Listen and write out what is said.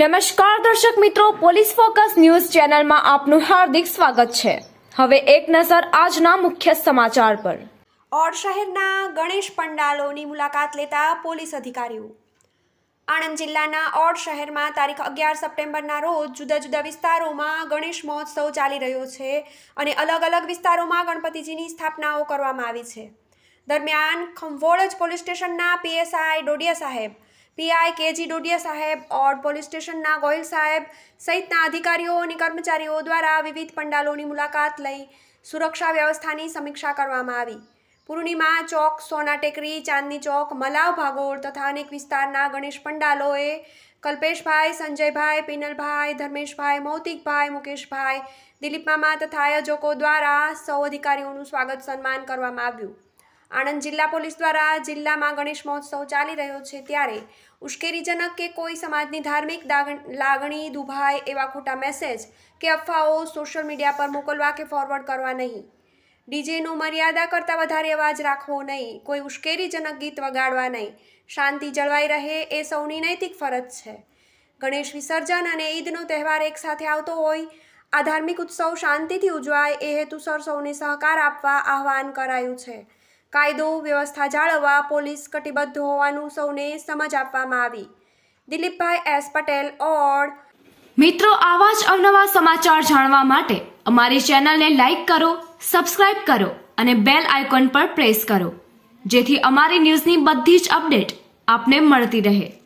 નમસ્કાર દર્શક મિત્રો, પોલીસ ફોકસ ન્યૂઝ ચેનલમાં આપનું હાર્દિક સ્વાગત છે. હવે એક નજર આજના મુખ્ય સમાચાર પર. ઓડ શહેરના ગણેશ પંડાલોની મુલાકાત લેતા પોલીસ અધિકારીઓ. આણંદ જિલ્લાના ઓડ શહેરમાં તારીખ અગિયાર સપ્ટેમ્બરના રોજ જુદા જુદા વિસ્તારોમાં ગણેશ મહોત્સવ ચાલી રહ્યો છે અને અલગ અલગ વિસ્તારોમાં ગણપતિજીની સ્થાપનાઓ કરવામાં આવી છે. દરમિયાન ખંભોળજ પોલીસ સ્ટેશનના પીએસઆઈ ડોડિયા સાહેબ પીઆઈ કેજી ડોડિયા સાહેબ ઓડ પોલીસ સ્ટેશનના ગોયલ સાહેબ સહિતના અધિકારીઓ અને કર્મચારીઓ દ્વારા વિવિધ પંડાલોની મુલાકાત લઈ સુરક્ષા વ્યવસ્થાની સમીક્ષા કરવામાં આવી. પૂર્ણિમા ચોક, સોના ટેકરી, ચાંદની ચોક, મલાવ ભાગોળ તથા અનેક વિસ્તારના ગણેશ પંડાલોએ કલ્પેશભાઈ, સંજયભાઈ, પિનલભાઈ, ધર્મેશભાઈ, મૌતિકભાઈ, મુકેશભાઈ, દિલીપ મામા તથા આયોજકો દ્વારા સૌ અધિકારીઓનું સ્વાગત સન્માન કરવામાં આવ્યું. આણંદ જિલ્લા પોલીસ દ્વારા જિલ્લામાં ગણેશ મહોત્સવ ચાલી રહ્યો છે ત્યારે ઉશ્કેરીજનક કે કોઈ સમાજની ધાર્મિક લાગણી દુભાય એવા ખોટા મેસેજ કે અફવાઓ સોશિયલ મીડિયા પર મોકલવા કે ફોરવર્ડ કરવા નહીં. ડીજેનો મર્યાદા કરતાં વધારે અવાજ રાખવો નહીં. કોઈ ઉશ્કેરીજનક ગીત વગાડવા નહીં. શાંતિ જળવાઈ રહે એ સૌની નૈતિક ફરજ છે. ગણેશ વિસર્જન અને ઈદનો તહેવાર એકસાથે આવતો હોય, આ ધાર્મિક ઉત્સવ શાંતિથી ઉજવાય એ હેતુસર સૌને સહકાર આપવા આહવાન કરાયું છે. કાયદો વ્યવસ્થા જાળવવા પોલીસ કટિબદ્ધ હોવાનું સૌને સમજ આપવામાં આવી. દિલીપભાઈ એસ પટેલ, ઓડ. મિત્રો, આવા જ અવનવા સમાચાર જાણવા માટે અમારી ચેનલને લાઈક કરો, સબસ્ક્રાઇબ કરો અને બેલ આઇકોન પર પ્રેસ કરો. જેથી અમારી ન્યૂઝની બધી જ અપડેટ આપને મળતી રહે.